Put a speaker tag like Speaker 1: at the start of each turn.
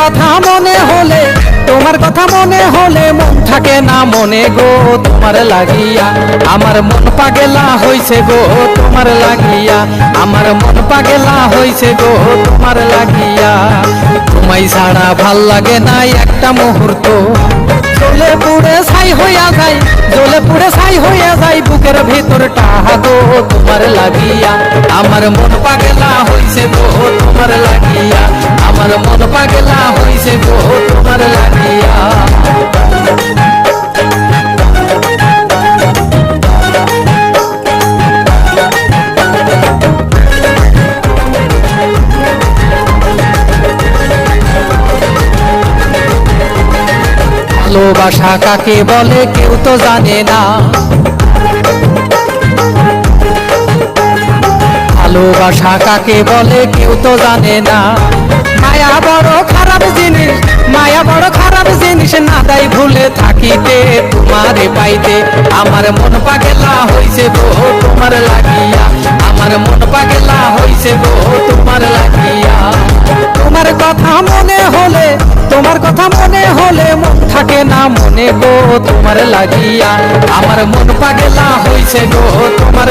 Speaker 1: কথা মনে হলে, তোমার কথা মনে হলে মন থাকে না মনে গো, তোমার লাগিয়া। আমার মন পাগেলা হইছে গো, তোমার লাগিয়া। আমার মন পাগেলা হইছে গো, তোমার লাগিয়া। তোমায় ছাড়া ভালো লাগে না একটা মুহূর্ত। জলে পুড়ে ছাই হইয়া যাই জলে পুড়ে ছাই হইয়া যাই বুকের ভিতর টাহা গো, তোমার লাগিয়া। আমার মন পাগেলা হইছে গো, তোমার লাগিয়া। আমার মন পাগেলা হইছে গো তোমার লাগিয়া ভালোবাসা কাকে বলে কেউ তো জানে না। ভালোবাসা কাকে বলে কেউ তো জানে না। মায়া বড় ভুলে থাকিতে, তোমারে পাইতে। আমার মন পাগেলা হইছে গো, তোমার লাগিয়া। আমার মন পাগেলা হইছে গো, তোমার লাগিয়া। তোমার কথা মনে হলে, তোমার কথা মনে হলে মন থাকে না মনে গো, তোমার লাগিয়া। আমার মন পাগেলা হইছে গো, তোমার